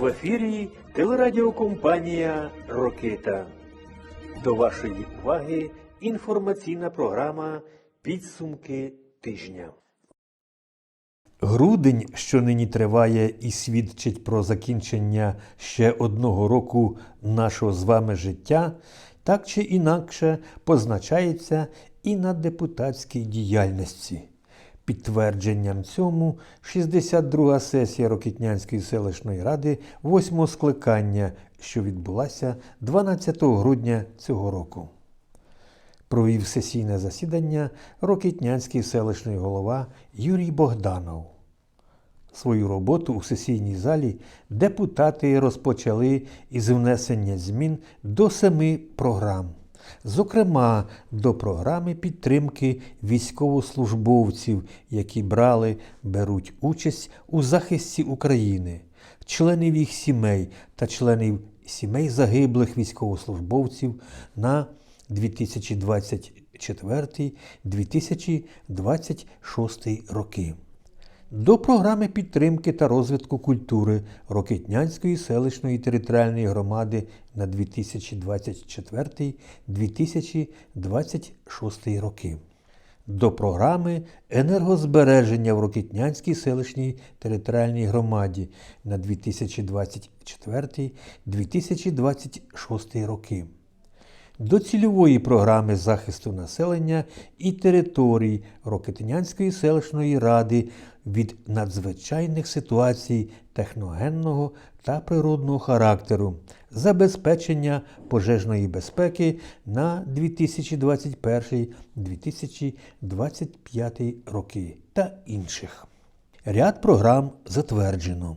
В ефірі телерадіокомпанія Рокита. До вашої уваги інформаційна програма Підсумки тижня. Грудень, що нині триває і свідчить про закінчення ще одного року нашого з вами життя, так чи інакше позначається і на депутатській діяльності. Підтвердженням цьому 62-га сесія Рокітнянської селищної ради 8 скликання, що відбулася 12 грудня цього року. Провів сесійне засідання Рокітнянський селищний голова Юрій Богданов. Свою роботу у сесійній залі депутати розпочали із внесення змін до семи програм, зокрема до програми підтримки військовослужбовців, які брали, беруть участь у захисті України, членів їх сімей та членів сімей загиблих військовослужбовців на 2024-2026 роки. До програми підтримки та розвитку культури Рокитнянської селищної територіальної громади на 2024-2026 роки. До програми енергозбереження в Рокитнянській селищній територіальній громаді на 2024-2026 роки до цільової програми захисту населення і територій Рокетинянської селищної ради від надзвичайних ситуацій техногенного та природного характеру, забезпечення пожежної безпеки на 2021-2025 роки та інших. Ряд програм затверджено.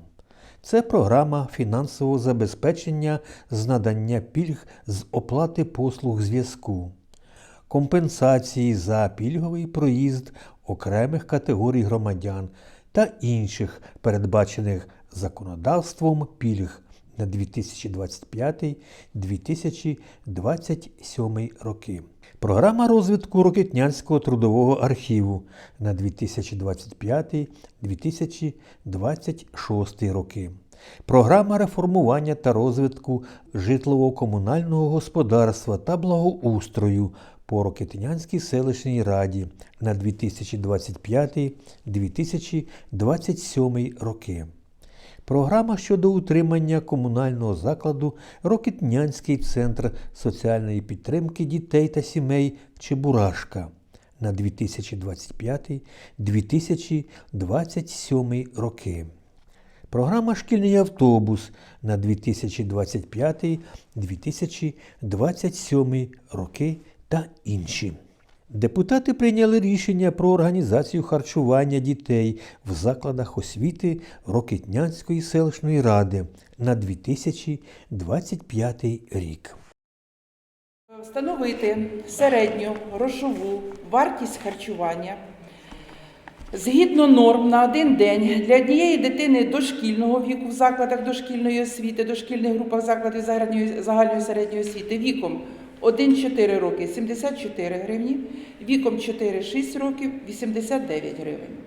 Це програма фінансового забезпечення з надання пільг з оплати послуг зв'язку, компенсації за пільговий проїзд окремих категорій громадян та інших передбачених законодавством пільг на 2025-2027 роки. Програма розвитку Рокетнянського трудового архіву на 2025-2026 роки. Програма реформування та розвитку житлово-комунального господарства та благоустрою по Рокетинянській селищній раді на 2025-2027 роки. Програма щодо утримання комунального закладу Рокетнянський центр соціальної підтримки дітей та сімей Чебурашка на 2025-2027 роки. Програма Шкільний автобус на 2025-2027 роки та інші. Депутати прийняли рішення про організацію харчування дітей в закладах освіти Рокетнянської селищної ради на 2025 рік. Встановити середню грошову вартість харчування згідно норм на один день для однієї дитини дошкільного віку в закладах дошкільної освіти, дошкільних групах закладів загальної середньої освіти віком 1-4 роки 74 гривні, віком 4-6 років 89 гривень.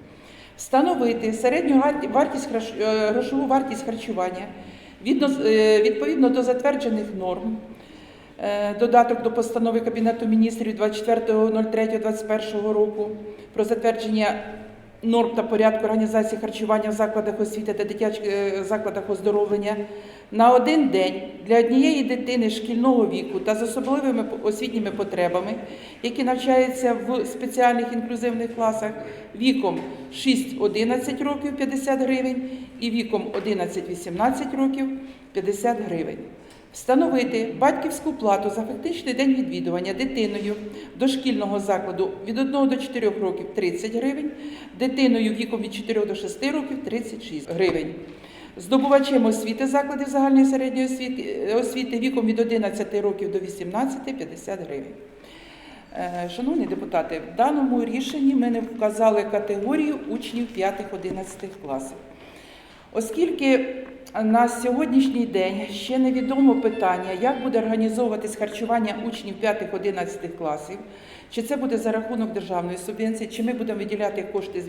Встановити середню вартість е, грошову вартість харчування е, відповідно до затверджених норм. Е, Додаток до постанови Кабінету міністрів 24.03.2021 року про затвердження норм та порядку організації харчування в закладах освіти та дитячих е, закладах оздоровлення на один день для однієї дитини шкільного віку та з особливими освітніми потребами, які навчаються в спеціальних інклюзивних класах віком 6-11 років 50 гривень і віком 11-18 років 50 гривень. Встановити батьківську плату за фактичний день відвідування дитиною дошкільного закладу від 1 до 4 років 30 гривень, дитиною віком від 4 до 6 років 36 гривень. Здобувачем освіти закладів загальної середньої освіти, освіти віком від 11 років до 18 50 гривень. Е, Шановні депутати, в даному рішенні ми не вказали категорію учнів 5-11 класів. Оскільки на сьогоднішній день ще невідомо питання, як буде організовуватись харчування учнів 5-11 класів, чи це буде за рахунок державної субвенції, чи ми будемо виділяти кошти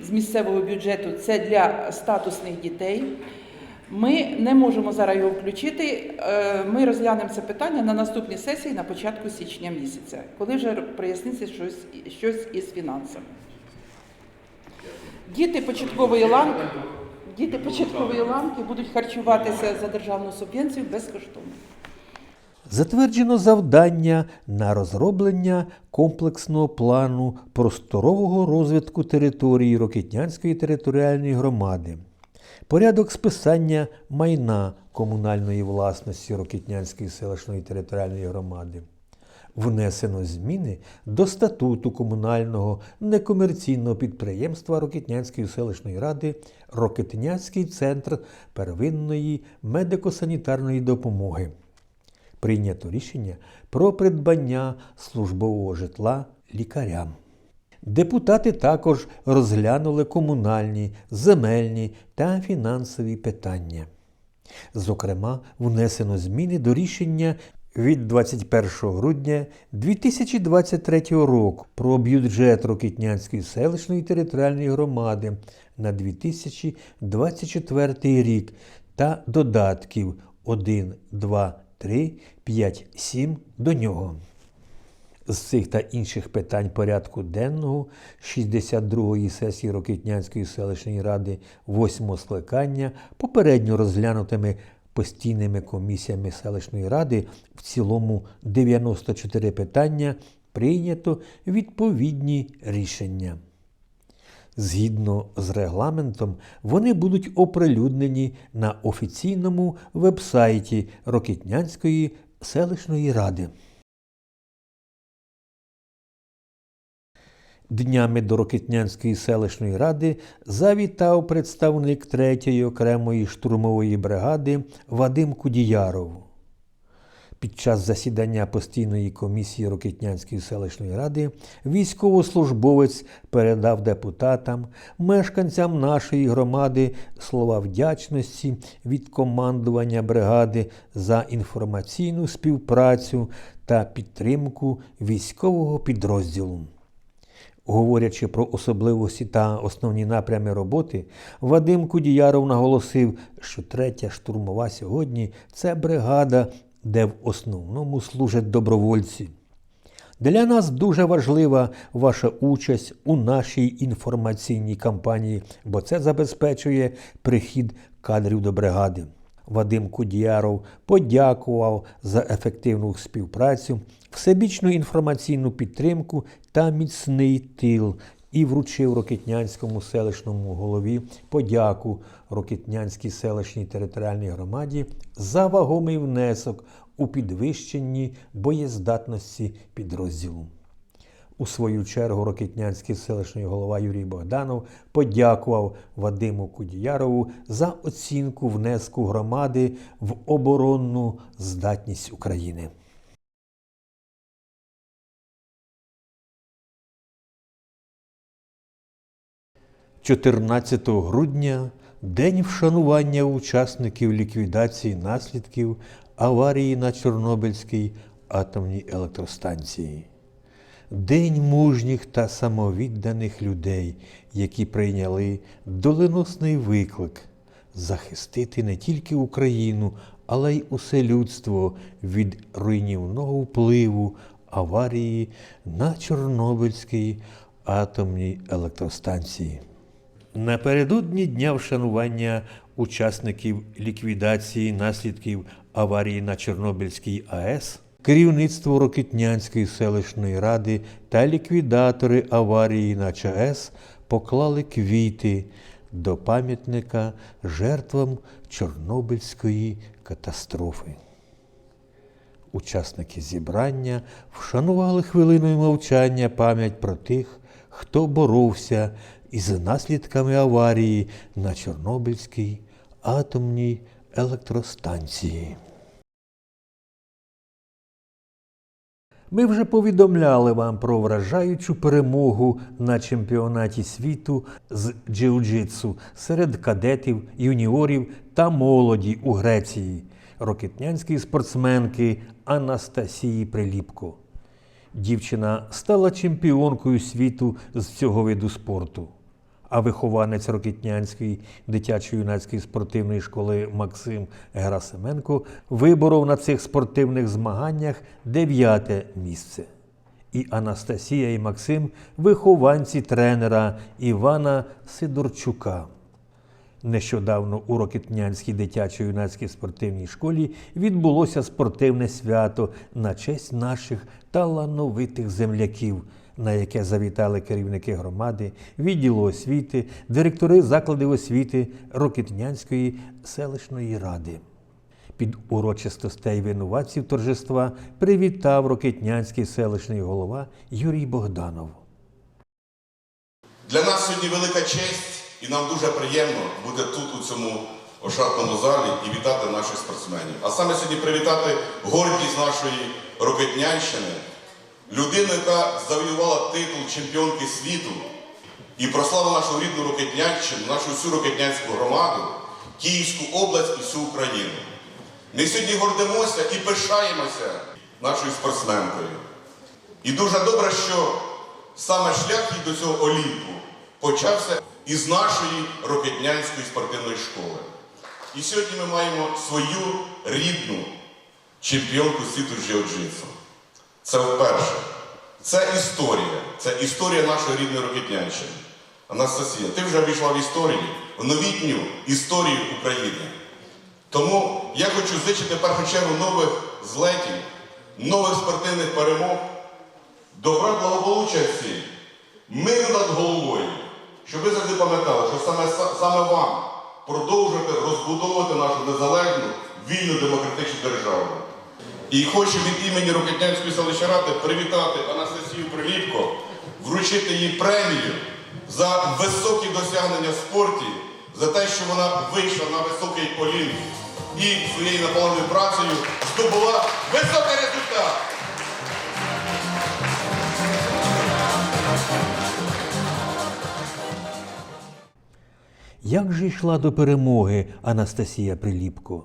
з- місцевого бюджету, це для статусних дітей. Ми не можемо зараз його включити. Е, Ми розглянемо це питання на наступній сесії на початку січня місяця, коли вже проясниться щось, щось із фінансами. Діти початкової ланки, діти початкової ланки будуть харчуватися за державну субвенцію безкоштовно. Затверджено завдання на розроблення комплексного плану просторового розвитку території Рокитнянської територіальної громади, порядок списання майна комунальної власності Рокитнянської селищної територіальної громади. Внесено зміни до статуту комунального некомерційного підприємства Рокитнянської селищної ради Рокитнянський центр первинної медико-санітарної допомоги прийнято рішення про придбання службового житла лікарям. Депутати також розглянули комунальні, земельні та фінансові питання. Зокрема, внесено зміни до рішення від 21 грудня 2023 року про бюджет Рокитнянської селищної територіальної громади на 2024 рік та додатків 1, 2, 3, 5, 7 до нього. З цих та інших питань порядку денного 62-ї сесії Рокитнянської селищної ради 8 скликання попередньо розглянутими постійними комісіями селищної ради в цілому 94 питання прийнято відповідні рішення. Згідно з регламентом, вони будуть оприлюднені на офіційному вебсайті Рокитнянської селищної ради. Днями до Рокитнянської селищної ради завітав представник 3-ї окремої штурмової бригади Вадим Кудіяров. Під час засідання постійної комісії Рокитнянської селищної ради військовослужбовець передав депутатам, мешканцям нашої громади слова вдячності від командування бригади за інформаційну співпрацю та підтримку військового підрозділу. Говорячи про особливості та основні напрями роботи, Вадим Кудіяров наголосив, що третя штурмова сьогодні це бригада, де в основному служать добровольці. Для нас дуже важлива ваша участь у нашій інформаційній кампанії, бо це забезпечує прихід кадрів до бригади. Вадим Кудіяров подякував за ефективну співпрацю, всебічну інформаційну підтримку та міцний тил і вручив Рокитнянському селищному голові подяку Рокитнянській селищній територіальній громаді за вагомий внесок у підвищенні боєздатності підрозділу. У свою чергу Рокитнянський селищний голова Юрій Богданов подякував Вадиму Кудіярову за оцінку внеску громади в оборонну здатність України. – 14 грудня День вшанування учасників ліквідації наслідків аварії на Чорнобильській атомній електростанції. День мужніх та самовідданих людей, які прийняли доленосний виклик захистити не тільки Україну, але й усе людство від руйнівного впливу аварії на Чорнобильській атомній електростанції. Напередодні дня вшанування учасників ліквідації наслідків аварії на Чорнобильській АЕС керівництво Рокитнянської селищної ради та ліквідатори аварії на ЧАЕС поклали квіти до пам'ятника жертвам Чорнобильської катастрофи. Учасники зібрання вшанували хвилиною мовчання пам'ять про тих, хто боровся із наслідками аварії на Чорнобильській атомній електростанції. Ми вже повідомляли вам про вражаючу перемогу на чемпіонаті світу з джиу-джитсу серед кадетів, юніорів та молоді у Греції рокетнянської спортсменки Анастасії Приліпко. Дівчина стала чемпіонкою світу з цього виду спорту. А вихованець Рокітнянської дитячо-юнацької спортивної школи Максим Герасименко виборов на цих спортивних змаганнях дев'яте місце. І Анастасія і Максим вихованці тренера Івана Сидорчука. Нещодавно у Рокетнянській дитячо-юнацькій спортивній школі відбулося спортивне свято на честь наших талановитих земляків, на яке завітали керівники громади, відділу освіти, директори закладів освіти Рокетнянської селищної ради. Під урочистостей винуватців торжества привітав Рокетнянський селищний голова Юрій Богданов. Для нас сьогодні велика честь, і нам дуже приємно бути тут, у цьому ошатному залі, і вітати наших спортсменів. А саме сьогодні привітати гордість нашої Рокетнянщини, людину, яка завоювала титул чемпіонки світу і прославила нашу рідну Рокетнянщину, нашу всю Рокетнянську громаду, Київську область і всю Україну. Ми сьогодні гордимося і пишаємося нашою спортсменкою. І дуже добре, що саме шлях до цього Олімпу почався із нашої Рокетнянської спортивної школи. І сьогодні ми маємо свою рідну чемпіонку світу з джиу-джитсу. Це вперше. Це історія. Це історія нашої рідної Рокетнянщини. Анастасія, ти вже війшла в історію, в новітню історію України. Тому я хочу зичити в першу чергу нових злетів, нових спортивних перемог, добра благополуччя всім, миру над головою, щоб ви завжди пам'ятали, що саме, саме вам продовжувати розбудовувати нашу незалежну, вільну демократичну державу. І хочу від імені Рокетнянської селищної ради привітати Анастасію Приліпко, вручити їй премію за високі досягнення в спорті, за те, що вона вийшла на високий олімп і своєю наполовною працею здобула високий результат. Як же йшла до перемоги Анастасія Приліпко?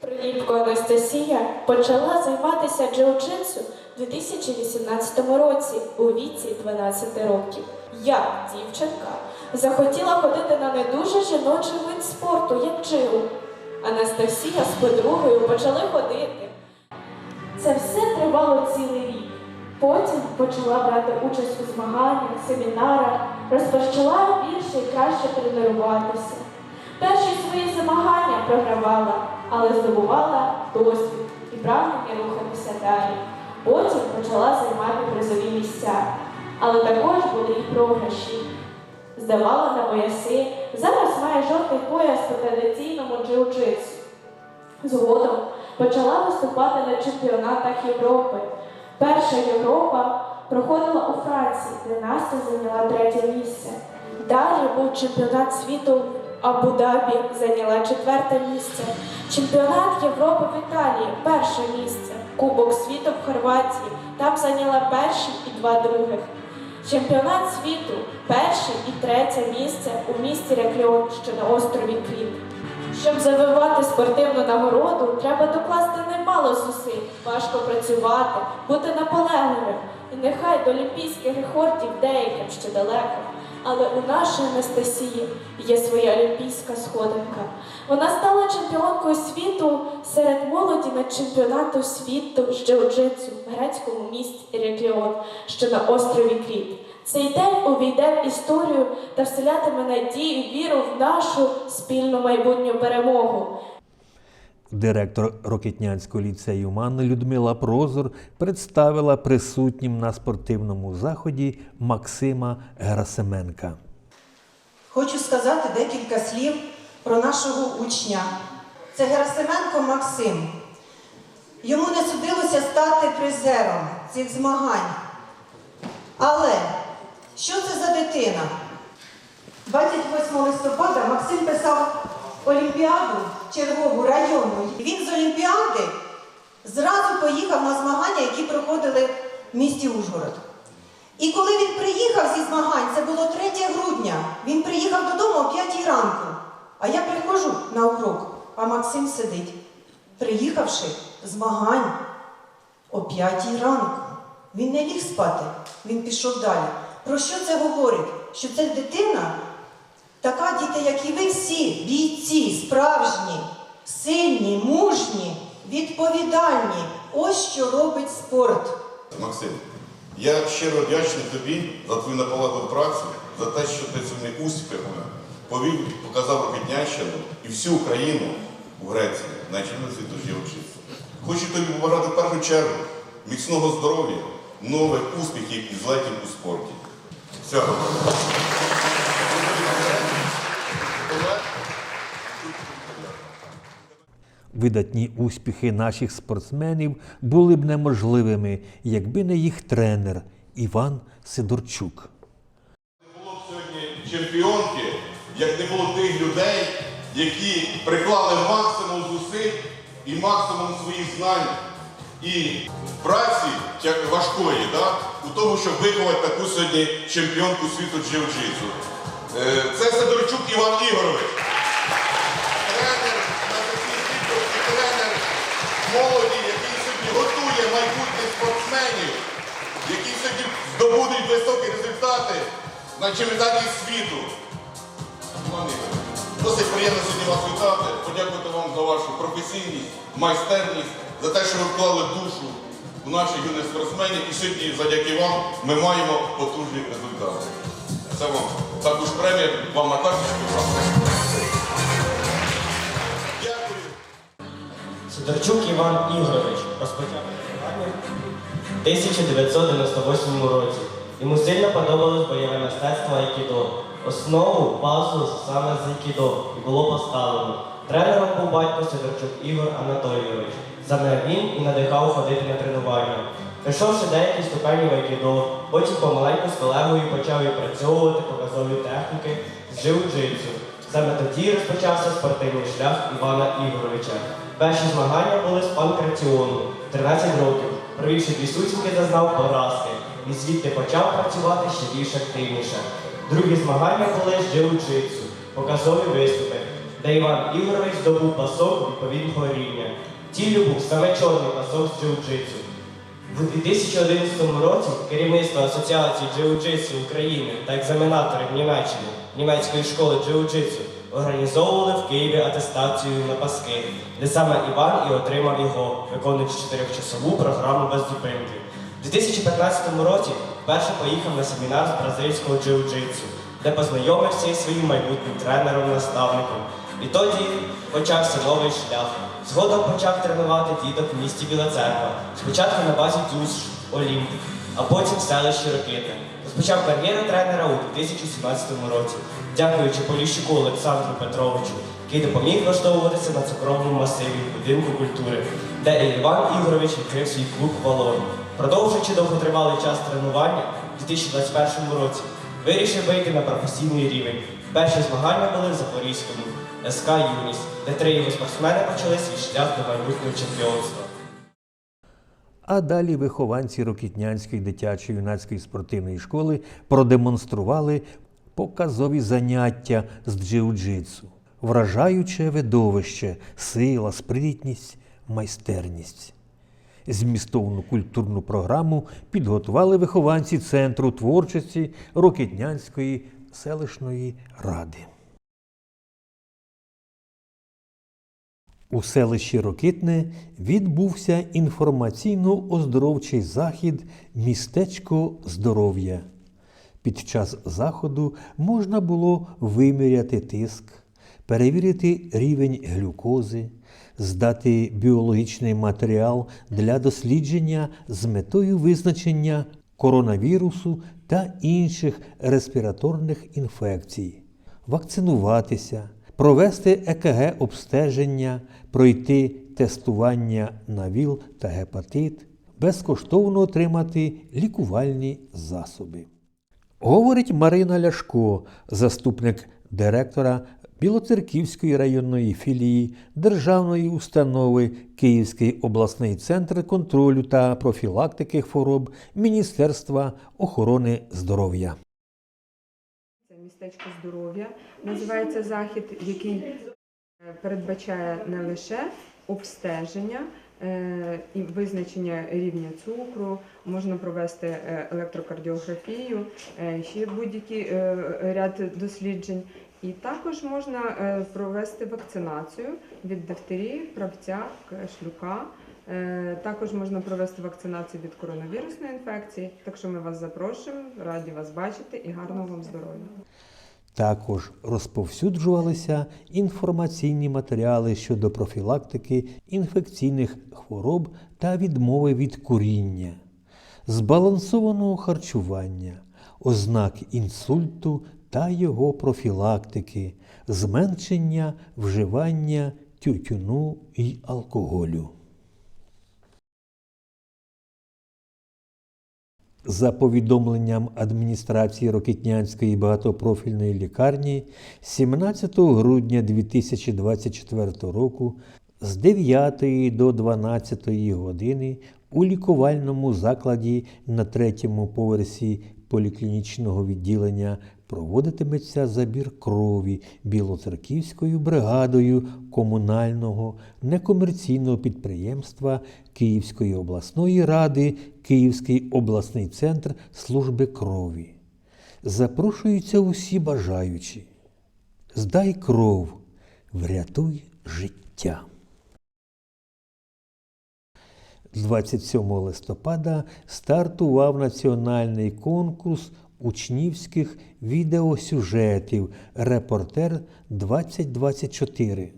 Приліпко Анастасія почала займатися джиу-джитсу у 2018 році у віці 12 років. Я, дівчинка, захотіла ходити на не дуже жіночий вид спорту, як джиу. Анастасія з подругою почали ходити. Це все тривало цілий рік. Потім почала брати участь у змаганнях, семінарах, розпочала більше і краще тренуватися. Перші свої змагання програвала, але здобувала досвід і прагнення рухатися далі. Потім почала займати призові місця, але також були і програші. Здавала на пояси, зараз має жовтий пояс по традиційному джиу-джитсу. Згодом почала виступати на чемпіонатах Європи. Перша Європа проходила у Франції, де Настя зайняла третє місце. Далі був чемпіонат світу Абу-Дабі, зайняла четверте місце. Чемпіонат Європи в Італії перше місце. Кубок світу в Хорватії. Там зайняла перші і два других. Чемпіонат світу перше і третє місце у місті Рекльон, що на острові Кріт. Щоб завоювати спортивну нагороду, треба докласти немало зусиль, важко працювати, бути наполегливим. І нехай до олімпійських рекордів деяким ще далеко. Але у нашої Анастасії є своя олімпійська сходинка. Вона стала чемпіонкою світу серед молоді на чемпіонату світу з джиу-джитсу в грецькому місті Ірекліон, що на острові Кріт. Цей день увійде в історію та вселятиме надію і віру в нашу спільну майбутню перемогу. Директор Рокетнянського ліцею МАН Людмила Прозор представила присутнім на спортивному заході Максима Герасименка. Хочу сказати декілька слів про нашого учня. Це Герасименко Максим. Йому не судилося стати призером цих змагань. Але що це за дитина? 28 листопада Максим писав Олімпіаду чергову районну. Він з Олімпіади зразу поїхав на змагання, які проходили в місті Ужгород. І коли він приїхав зі змагань, це було 3 грудня, він приїхав додому о 5 ранку. А я приходжу на урок, а Максим сидить, приїхавши змагань о 5 ранку. Він не ліг спати, він пішов далі. Про що це говорить? Що ця дитина Така діти, як і ви всі, бійці, справжні, сильні, мужні, відповідальні. Ось що робить спорт. Максим, я щиро вдячний тобі за твою наполегливу працю, за те, що ти цими успіхами повів, показав Рокетнящину і всю Україну у Греції на світу жіочисту. Хочу тобі побажати в першу чергу міцного здоров'я, нових успіхів і злетів у спорті. Всього Видатні успіхи наших спортсменів були б неможливими, якби не їх тренер Іван Сидорчук. Не було б сьогодні чемпіонки, як не було тих людей, які приклали максимум зусиль і максимум своїх знань і праці важкої, да, у тому, щоб виховати таку сьогодні чемпіонку світу джиу-джитсу. Е, Це Сидорчук Іван Ігорович. Тренер на такій кількості тренер молоді, який сьогодні готує майбутніх спортсменів, які сьогодні здобудуть високі результати на чемпіонаті світу. Досить приємно сьогодні вас вітати, подякувати вам за вашу професійність, майстерність, за те, що ви вклали душу у наших юних спортсменів. І сьогодні, завдяки вам, ми маємо потужні результати. Це вам також премія, вам на карточку. Дякую. Сидорчук Іван Ігорович розпочав в 1998 році. Йому сильно подобалось бойове мистецтво Айкідо. Основу, базу саме з Айкідо і було поставлено. Тренером був батько Сидорчук Ігор Анатолійович. Саме він і надихав ходити на тренування. Прийшовши деякі ступені в Айкідо, потім помаленьку з колегою почав відпрацьовувати показові техніки з джиу-джитсу. Саме тоді розпочався спортивний шлях Івана Ігоровича. Перші змагання були з панкратіону 13 років. Провівши дві сутінки, зазнав поразки і звідти почав працювати ще більш активніше. Другі змагання були з джиу-джитсу, показові виступи, де Іван Ігорович здобув пасок відповідного рівня. Ціллю був саме чорний пасок з джиу-джитсу. У 2011 році керівництво Асоціації джиу-джитсу України та екзаменаторів Німеччини німецької школи джиу-джитсу організовували в Києві атестацію на паски, де саме Іван і отримав його, виконуючи чотирьохчасову програму без зупинки. У 2015 році вперше поїхав на семінар з бразильського джиу-джитсу, де познайомився із своїм майбутнім тренером-наставником. І тоді почався новий шлях. Згодом почав тренувати діток в місті Біла Церква. Спочатку на базі ДЮС Олімпік, а потім в селищі Рокити. Розпочав кар'єру тренера у 2017 році, дякуючи Поліщуку Олександру Петровичу, який допоміг влаштовуватися на цукровому масиві будинку культури, де і Іван Ігорович відкрив свій клуб Валон. Продовжуючи довготривалий час тренування у 2021 році, вирішив вийти на професійний рівень. Перші змагання були в Запорізькому СК Юніс, де три його спортсмени почали свій шлях до майбутнього чемпіонства. А далі вихованці Рокітнянської дитячої юнацької спортивної школи продемонстрували показові заняття з джиу-джитсу. Вражаюче видовище, сила, спритність, майстерність. Змістовну культурну програму підготували вихованці Центру творчості Рокітнянської селищної ради. У селищі Рокитне відбувся інформаційно-оздоровчий захід Містечко здоров'я. Під час заходу можна було виміряти тиск, перевірити рівень глюкози, здати біологічний матеріал для дослідження з метою визначення коронавірусу та інших респіраторних інфекцій, вакцинуватися, провести ЕКГ-обстеження, пройти тестування на ВІЛ та гепатит, безкоштовно отримати лікувальні засоби. Говорить Марина Ляшко, заступник директора Білоцерківської районної філії Державної установи Київський обласний центр контролю та профілактики хвороб Міністерства охорони здоров'я. Містечко здоров'я називається захід, який е, передбачає не лише обстеження е, і визначення рівня цукру, можна провести е, електрокардіографію, ще будь-який ряд досліджень. І також можна провести вакцинацію від дифтерії, правця, кашлюка. Е, Також можна провести вакцинацію від коронавірусної інфекції. Так що ми вас запрошуємо, раді вас бачити і гарного вам здоров'я. Також розповсюджувалися інформаційні матеріали щодо профілактики інфекційних хвороб та відмови від куріння, збалансованого харчування, ознак інсульту та його профілактики, зменшення вживання тютюну і алкоголю. За повідомленням адміністрації Рокітнянської багатопрофільної лікарні, 17 грудня 2024 року з 9 до 12 години у лікувальному закладі на третьому поверсі поліклінічного відділення проводитиметься забір крові Білоцерківською бригадою комунального некомерційного підприємства Київської обласної ради Київський обласний центр служби крові. Запрошуються усі бажаючі. Здай кров, врятуй життя. 27 листопада стартував національний конкурс учнівських відеосюжетів Репортер 2024.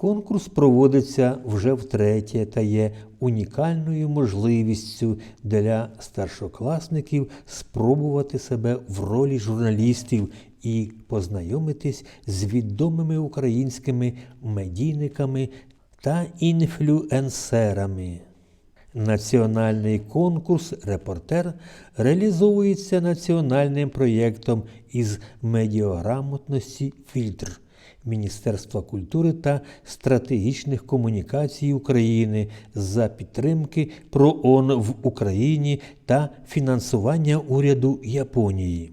Конкурс проводиться вже втретє та є унікальною можливістю для старшокласників спробувати себе в ролі журналістів і познайомитись з відомими українськими медійниками та інфлюенсерами. Національний конкурс Репортер реалізовується національним проєктом із медіаграмотності Фільтр Міністерства культури та стратегічних комунікацій України за підтримки ПРООН в Україні та фінансування уряду Японії.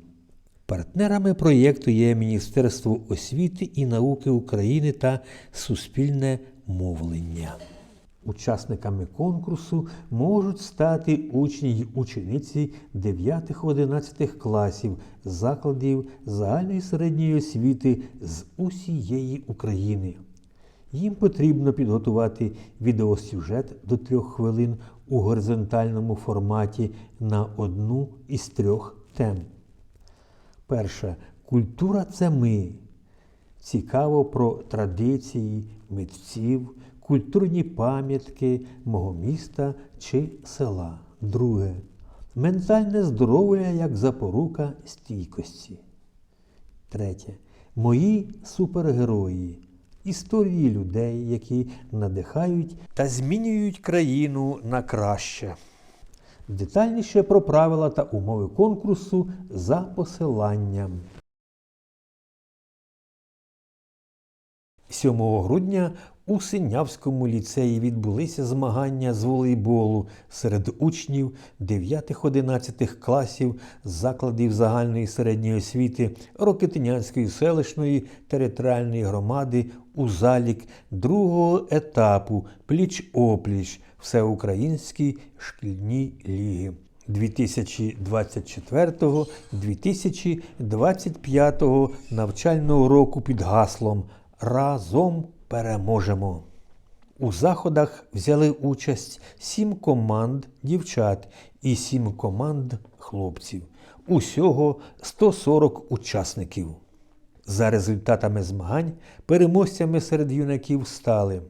Партнерами проєкту є Міністерство освіти і науки України та Суспільне мовлення. Учасниками конкурсу можуть стати учні й учениці 9-11 класів закладів загальної середньої освіти з усієї України. Їм потрібно підготувати відеосюжет до трьох хвилин у горизонтальному форматі на одну із трьох тем. Перша культура це ми. Цікаво про традиції, митців, культурні пам'ятки мого міста чи села. Друге. Ментальне здоров'я як запорука стійкості. Третє. Мої супергерої. Історії людей, які надихають та змінюють країну на краще. Детальніше про правила та умови конкурсу за посиланням. 7 грудня у Синявському ліцеї відбулися змагання з волейболу серед учнів 9-11 класів закладів загальної середньої освіти Рокитинянської селищної територіальної громади у залік другого етапу пліч-опліч Всеукраїнській шкільній ліги. 2024-2025 навчального року під гаслом Разом переможемо. У заходах взяли участь сім команд дівчат і сім команд хлопців. Усього 140 учасників. За результатами змагань переможцями серед юнаків стали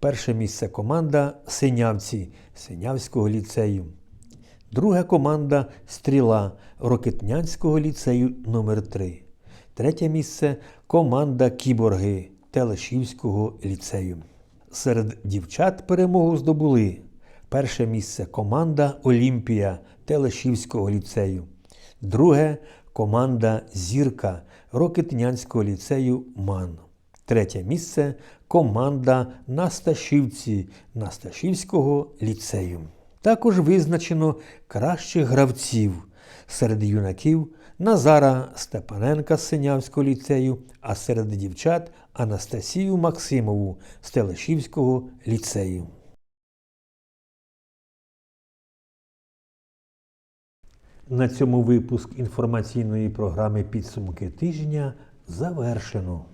перше місце команда Синявці Синявського ліцею. Друга команда Стріла Рокетнянського ліцею номер 3 Третє місце команда Кіборги Телешівського ліцею. Серед дівчат перемогу здобули перше місце команда Олімпія Телешівського ліцею. Друге команда Зірка Рокетнянського ліцею МАН. Третє місце команда Насташівці Насташівського ліцею. Також визначено кращих гравців серед юнаків Назара Степаненка з Синявського ліцею, а серед дівчат Анастасію Максимову з Телешівського ліцею. На цьому випуск інформаційної програми Підсумки тижня завершено.